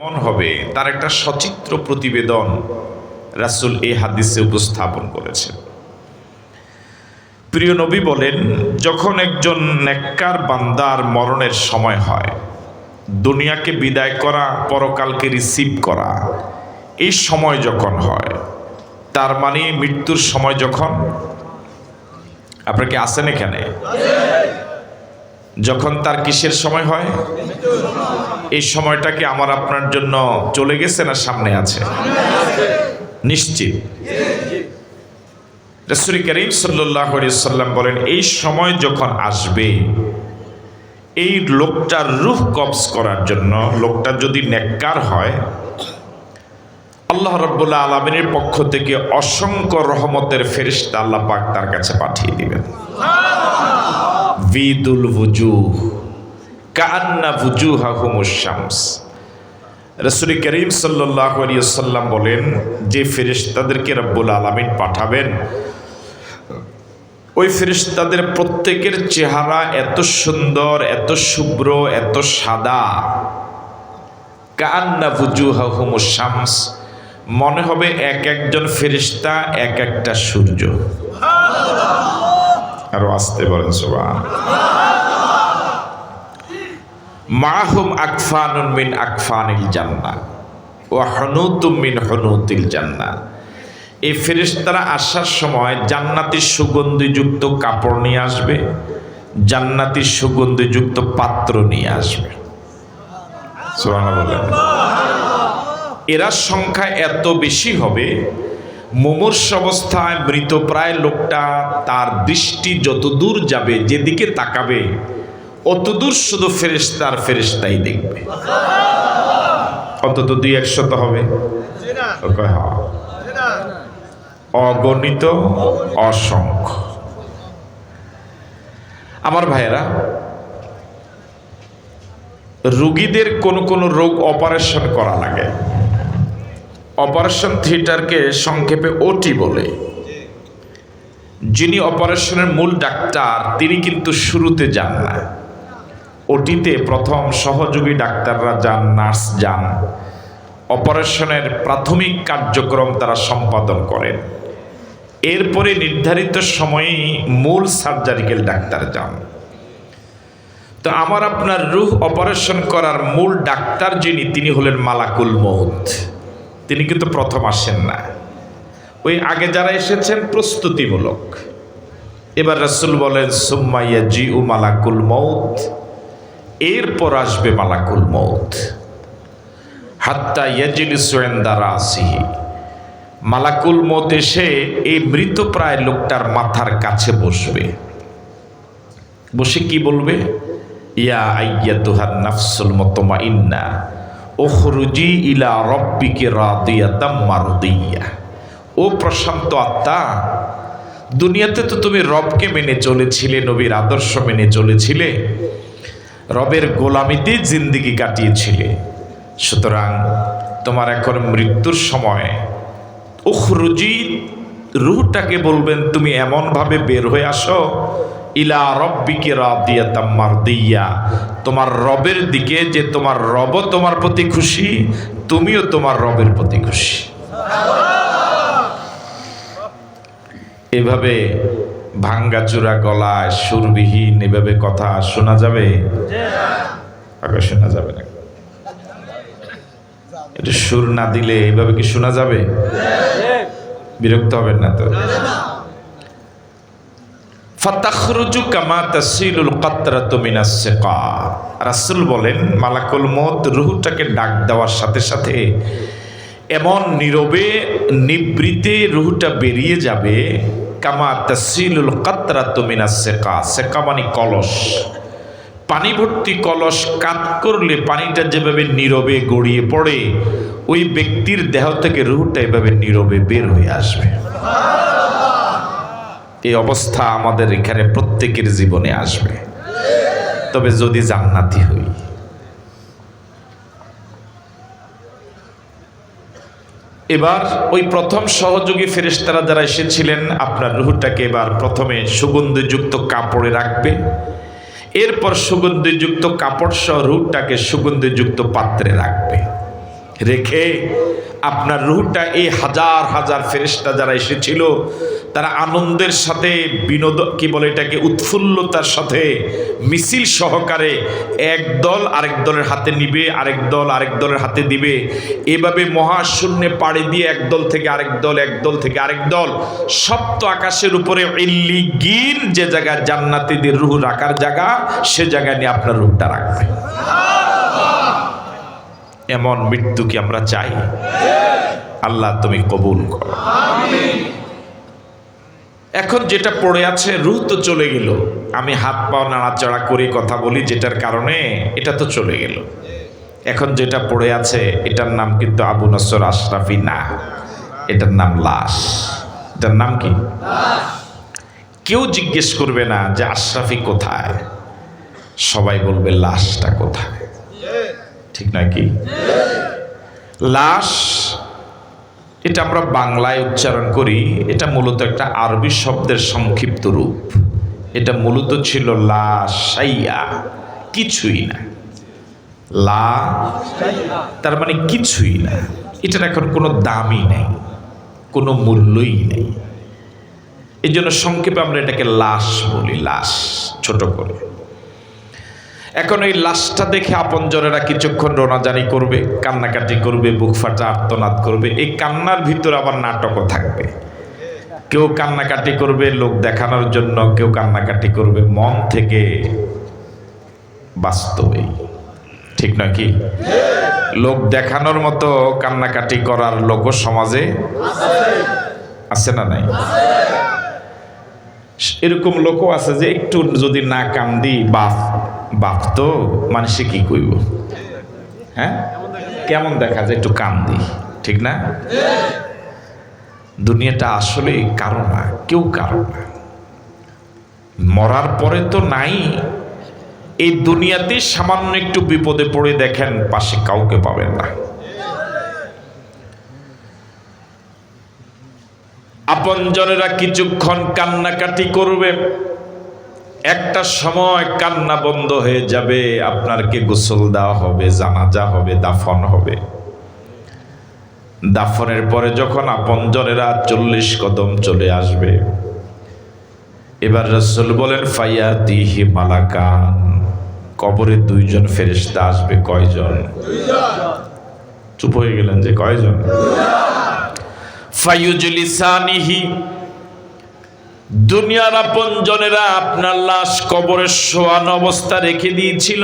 কেমন হবে তার একটা সচিত্র প্রতিবেদন রাসূল এই হাদিসে উপস্থাপন করেছেন। প্রিয় নবী বলেন, যখন একজন নেককার বান্দার মরণের সময় হয়, দুনিয়াকে বিদায় করা, পরকালকে রিসিভ করা, এই সময় যখন হয়, তার মানে মৃত্যুর সময় যখন? আপনার কি আসেন এখানে? যখন তার কিসের সময় হয়? এই সময়টা কি আমার আপনার জন্য চলে গেছে না সামনে আছে? নিশ্চিত। রসুল করিম সাল্লাম বলেন, এই সময় যখন আসবে, এই লোকটার রুহ কবজ করার জন্য, লোকটা যদি নেককার হয়, আল্লাহ রব্বুল্লাহ আলমিনের পক্ষ থেকে অসংখ্য রহমতের ফেরিস্তা আল্লাহ পাক তার কাছে পাঠিয়ে দিবেন। ভিদুল ভুজুহ কান্না ভুজু হাহুমুশামস রসুল করিম সাল্লাহ বলেন, যে ফেরিস্তাদেরকে রব্বুল আলমিন পাঠাবেন, ওই ফেরিস্তাদের প্রত্যেকের চেহারা এত সুন্দর, এত শুভ্র, এত সাদা। কান্না ভুজু হাহুমুশামস মনে হবে এক একজন ফেরিস্তা এক একটা সূর্য। আরও আসতে বলেন সোবা মাহুম আকফানুন মিন আকফানিল জান্না ও হনুতুম মিন হনুতিল জান্না এই ফেরেশতারা আসার সময় জান্নাতি সুগন্ধিযুক্ত কাপড় নিয়ে আসবে, জান্নাতি সুগন্ধিযুক্ত পাত্র নিয়ে আসবে। এরা সংখ্যা এত বেশি হবে মুমূর্ষ অবস্থায় মৃতপ্রায় লোকটা তার দৃষ্টি যত দূর যাবে, যেদিকে তাকাবে, অতদূর শুধু ফেরেস্তার ফেরেস্তাই দেখবে। অন্তত দুই একশত হবে। "হ্যাঁ।" অগণিত অসংখ্য। আমার ভাইয়েরা, রুগীদের কোন কোন রোগ অপারেশন করা লাগে। অপারেশন থিয়েটারকে সংক্ষেপে ওটি বলে। যিনি অপারেশনের মূল ডাক্তার, তিনি কিন্তু শুরুতে যান না। ওটিতে প্রথম সহযোগী ডাক্তাররা যান, নার্স যান। অপারেশনের প্রাথমিক কার্যক্রম তারা সম্পাদন করেন। এরপরে নির্ধারিত সময়েই মূল সার্জারিক্যাল ডাক্তার যান। তো আমার আপনার রুহ অপারেশন করার মূল ডাক্তার যিনি, তিনি হলেন মালাকুল মৌত তিনি কিন্তু প্রথম আসেন না। ওই আগে যারা এসেছেন প্রস্তুতিমূলক। এবার রসুল বলেন সুম্মাইয়া জি উ মালাকুল মৌত এরপর আসবে মালাকুল মৌত হাত্তা ইয়াজিলি সোয়েন্দারা আসিহি মালাকুল মত এসে এই মৃতপ্রায় লোকটার মাথার কাছে বসবে। বসে কি বলবে? ইয়া আইয়া তুহার নাফসুল মতমা ইন্না ওখরুজি ইলা রব্বিকে রাদিয়াতাম ও প্রশান্ত আত্মা, দুনিয়াতে তো তুমি রবকে মেনে চলেছিলে, নবীর আদর্শ মেনে চলেছিলে, রবের গোলামিতে জিন্দিগি কাটিয়েছিলে। সুতরাং তোমার এখন মৃত্যুর সময়। উখরুজি রুহটাকে বলবেন, তুমি এমনভাবে বের হয়ে আসো ইলা রব্বিকে রাদিয়া তাম্মার দিয়া তোমার রবের দিকে যে তোমার রব তোমার প্রতি খুশি, তুমিও তোমার রবের প্রতি খুশি। এভাবে ভাঙ্গাচুরা গলায় সুরবিহীন এভাবে কথা শোনা যাবে? শোনা যাবে না। এটা সুর না দিলে এইভাবে কি শোনা যাবে? বিরক্ত হবেন না তো? ফাতাখরুজু কামা তাসিলুল কাতরাতু মিনাস সিকা রাসূল বলেন, মালাকুল মউত রূহটাকে ডাক দেওয়ার সাথে সাথে এমন নীরবে, নিবৃতে রুহটা বেরিয়ে যাবে, কামা তাসিলুল কাতরাতু মিনাস সিকা সিকা মানে কলস। পানি ভর্তি কলস কাত করলে পানিটা যেভাবে নীরবে গড়িয়ে পড়ে, ওই ব্যক্তির দেহ থেকে রুহটা এভাবে নীরবে বের হয়ে আসবে। এই অবস্থা আমাদের এখানে প্রত্যেকের জীবনে আসবে। তবে যদি জান্নাতি হই, এবার ওই প্রথম সহযোগী ফেরেশতারা যারা এসেছিলেন, আপনার রুহটাকে এবার প্রথমে সুগন্ধিযুক্ত কাপড়ে রাখবে। এরপর সুগন্ধিযুক্ত কাপড় সহ রুহটাকে সুগন্ধিযুক্ত পাত্রে রাখবে। রেখে আপনার রুহটা এই হাজার হাজার ফেরেস্তা যারা এসেছিল, তারা আনন্দের সাথে বিনোদ, কি বলে এটাকে, উৎফুল্লতার সাথে মিছিল সহকারে এক দল আরেক দলের হাতে নিবে, আরেক দল আরেক দলের হাতে দিবে। এভাবে মহাশূন্যে পাড়ি দিয়ে এক দল থেকে আরেক দল, এক দল থেকে আরেক দল, সপ্ত আকাশের উপরে ইল্লিগিন যে জায়গায় জান্নাতিদের রুহ রাখার জায়গা, সে জায়গায় নিয়ে আপনার রুহটা রাখবে। এমন মৃত্যু কি আমরা চাই। আল্লাহ তুমি কবুল করো। এখন যেটা পড়ে আছে, রুহ তো চলে গেল। আমি হাত পাও নাড়াচাড়া করে কথা বলি, যেটার কারণে এটা তো চলে গেল। এখন যেটা পড়ে আছে, এটার নাম কিন্তু আবু নসর আশরাফি না। এটার নাম লাশ। এটার নাম কি? কেউ জিজ্ঞেস করবে না যে আশরাফি কোথায়। সবাই বলবে লাশটা কোথায়। ঠিক নাকি লাশ, এটা আমরা বাংলায় উচ্চারণ করি, এটা মূলত একটা আরবি শব্দের সংক্ষিপ্ত রূপ। এটা মূলত ছিল লাশাইয়া কিছুই না। লা তার মানে কিছুই না। এটার এখন কোনো দামই নেই, কোনো মূল্যই নেই। এই জন্য সংক্ষেপে আমরা এটাকে লাশ বলি, লাশ, ছোট করে। এখন এই লাশটা দেখে আপন আপনজনেরা কিছুক্ষণ রোনাজানি করবে, কান্নাকাটি করবে, বুক ফাটা আর্তনাদ করবে, এই কান্নার ভিতর আবার নাটকও থাকবে। কেউ কান্নাকাটি করবে লোক দেখানোর জন্য, কেউ কান্নাকাটি করবে মন থেকে বাস্তবে। ঠিক নয় কি? লোক দেখানোর মতো কান্নাকাটি করার লোক সমাজে আছে না নাই? এরকম লোকও আছে যে একটু যদি না কান্দি বাপ বাপ তো মানুষে কি কইব? হ্যাঁ? কেমন দেখা যায় একটু কান্দি ঠিক না? দুনিয়াটা আসলে কারও না, কেউ কারও না। মরার পরে তো নাই, এই দুনিয়াতে সামান্য একটু বিপদে পড়ে দেখেন পাশে কাউকে পাবেন না। আপনজনেরা কিছুক্ষণ কান্নাকাটি করবে একটা সময় কান্না বন্ধ হয়ে যাবে আপনারকে গোসল দেওয়া হবে জানাজা হবে দাফন হবে। দাফনের পরে যখন আপন আপনজনেরা চল্লিশ কদম চলে আসবে এবার রসুল বলেন ফাইয়া দিহি মালাকান। কবরে দুইজন ফেরেস্তা আসবে কয়জন? চুপ হয়ে গেলেন যে কয়জন? ফাইয়ুজলিসানিহি দুনিয়ার আপনজনেরা আপনার লাশ কবরের শোয়ান অবস্থা রেখে দিয়েছিল।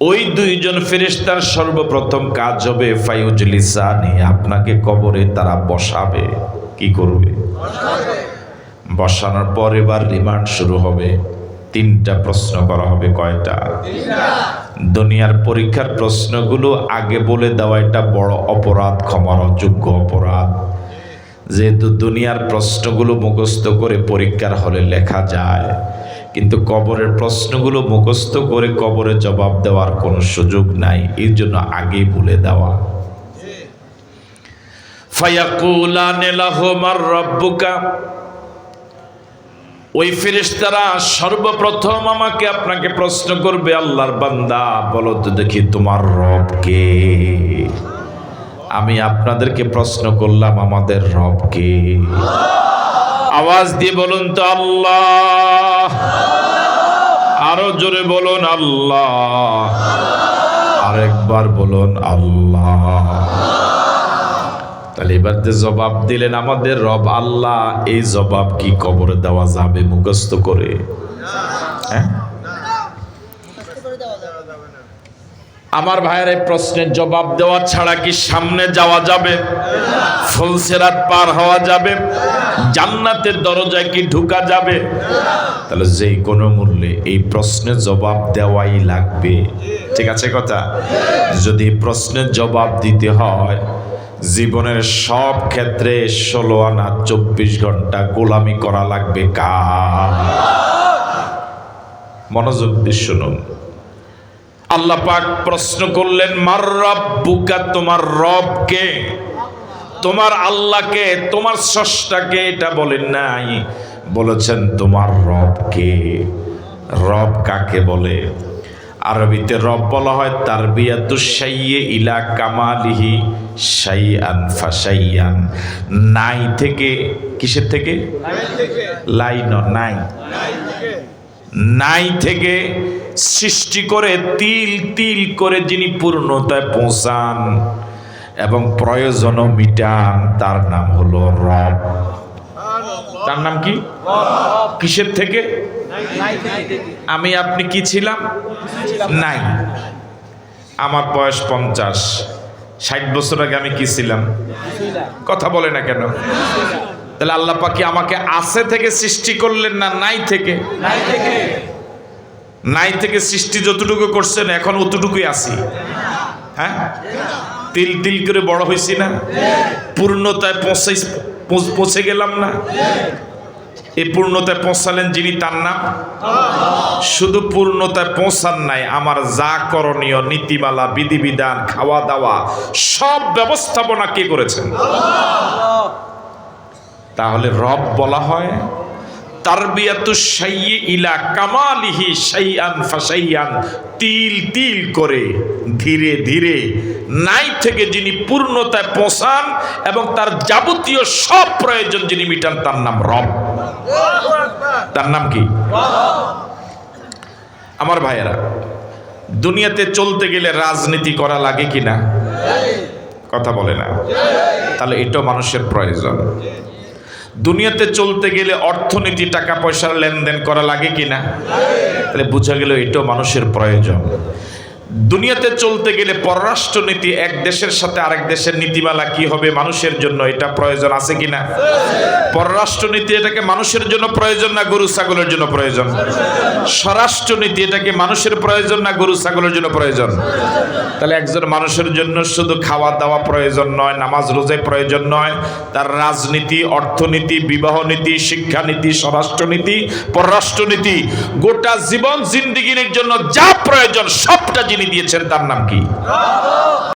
ওই দুইজন ফেরেশতার সর্বপ্রথম কাজ হবে ফাইউজলিসানি আপনাকে কবরে তারা বসাবে। কি করবে? বসানোর পর এবার রিমান্ড শুরু হবে। তিনটা প্রশ্ন করা হবে, কয়টা? দুনিয়ার পরীক্ষার প্রশ্নগুলো আগে বলে দেওয়া, এটা বড় অপরাধ, ক্ষমার অযোগ্য অপরাধ। যেহেতু দুনিয়ার প্রশ্নগুলো মুখস্থ করে পরীক্ষার হলে লেখা যায়। কিন্তু কবরের প্রশ্নগুলো মুখস্থ করে কবরে জবাব দেওয়ার কোনো সুযোগ নাই। এই জন্য আগেই বলে দেওয়া। ওই সর্বপ্রথম আমাকে আপনাকে প্রশ্ন করবে, আল্লাহর বান্দা, বলো তো দেখি তোমার রব কে। আমি আপনাদেরকে প্রশ্ন করলাম, আমাদের রবকে আওয়াজ দিয়ে বলুন তো আল্লাহ। আরও জোরে বলুন আল্লাহ। আরেকবার বলুন আল্লাহ। তাহলে এবার যে জবাব দিলেন আমাদের রব, আল্লাহ, এই জবাব কি কবরে দেওয়া যাবে মুখস্থ করে? হ্যাঁ? আমার ভাইয়ের এই প্রশ্নের জবাব দেওয়া ছাড়া কি সামনে যাওয়া যাবে? ফুলসেরাত পার হওয়া যাবে? জান্নাতের দরজায় কি ঢুকা যাবে? তাহলে যেই কোনো মূল্যে এই প্রশ্নের জবাব দেওয়াই লাগবে। ঠিক আছে কথা? যদি প্রশ্নের জবাব দিতে হয়, জীবনের সব ক্ষেত্রে ষোলো আনা চব্বিশ ঘণ্টা গোলামি করা লাগবে কার? মনোযোগ দিয়ে শুনুন। আল্লাহ পাক প্রশ্ন করলেন মার রব বুকা তোমার রবকে তোমার আল্লাহকে তোমার স্রষ্টাকে এটা বলেন নাই। বলেছেন তোমার রবকে রব কাকে বলে? আরবিতে রব বলা হয় তার বিয়াতুসাইয়ে ইলা কামালিহি সাইয়ান ফাসাইয়ান নাই থেকে কিসের থেকে? লাইন নাই। নাই থেকে সৃষ্টি করে তিল তিল করে যিনি পূর্ণতায় পৌঁছান এবং প্রয়োজনও মিটান, তার নাম হলো রব। তার নাম কি? কিসের থেকে? আমি, আপনি কি ছিলাম? নাই। আমার বয়স পঞ্চাশ। ষাট বছর আগে আমি কি ছিলাম? কথা বলে না কেন? তাহলে আল্লাহ পাকি আমাকে আছে থেকে সৃষ্টি করলেন না নাই থেকে? নাই থেকে সৃষ্টি যতটুকু করছেন এখন অতটুকুই আছি। হ্যাঁ? তিল তিল করে বড় হয়েছি না? পূর্ণতায় পৌঁছাই পৌঁছ- পৌঁছে গেলাম না? এই পূর্ণতায় পৌঁছালেন যিনি তার নাম। শুধু পূর্ণতায় পৌঁছান নাই আমার যা করণীয় নীতিমালা বিধিবিধান খাওয়া দাওয়া সব ব্যবস্থাপনা কে করেছেন? তাহলে রব বলা হয় ইলা কামালিহি সাইয়ান ফাসাইয়ান তিল তিল করে ধীরে ধীরে নাই থেকে যিনি পূর্ণতায় পৌঁছান এবং তার যাবতীয় সব প্রয়োজন যিনি মিটান, তার নাম রব। তার নাম কি? আমার ভাইয়েরা, দুনিয়াতে চলতে গেলে রাজনীতি করা লাগে কিনা? কথা বলে না। তাহলে এটাও মানুষের প্রয়োজন। দুনিয়াতে চলতে গেলে অর্থনীতি, টাকা পয়সার লেনদেন করা লাগে কিনা? তাহলে বোঝা গেল এটাও মানুষের প্রয়োজন। দুনিয়াতে চলতে গেলে পররাষ্ট্রনীতি এক দেশের সাথে আরেক দেশের নীতিমালা কি হবে মানুষের জন্য? এটা প্রয়োজন আছে কিনা? পররাষ্ট্রনীতি এটাকে মানুষের জন্য প্রয়োজন না গরু, ছাগলের জন্য প্রয়োজন? স্বরাষ্ট্রনীতি এটাকে মানুষের প্রয়োজন না গরু, ছাগলের জন্য প্রয়োজন? তাহলে একজন মানুষের জন্য শুধু খাওয়া দাওয়া প্রয়োজন নয়, নামাজ রোজায় প্রয়োজন নয়, তার রাজনীতি, অর্থনীতি, বিবাহ নীতি শিক্ষানীতি স্বরাষ্ট্রনীতি, পররাষ্ট্রনীতি, গোটা জীবন জিন্দিগির জন্য যা প্রয়োজন সবটা যিনি দিয়েছেন তার নাম কি?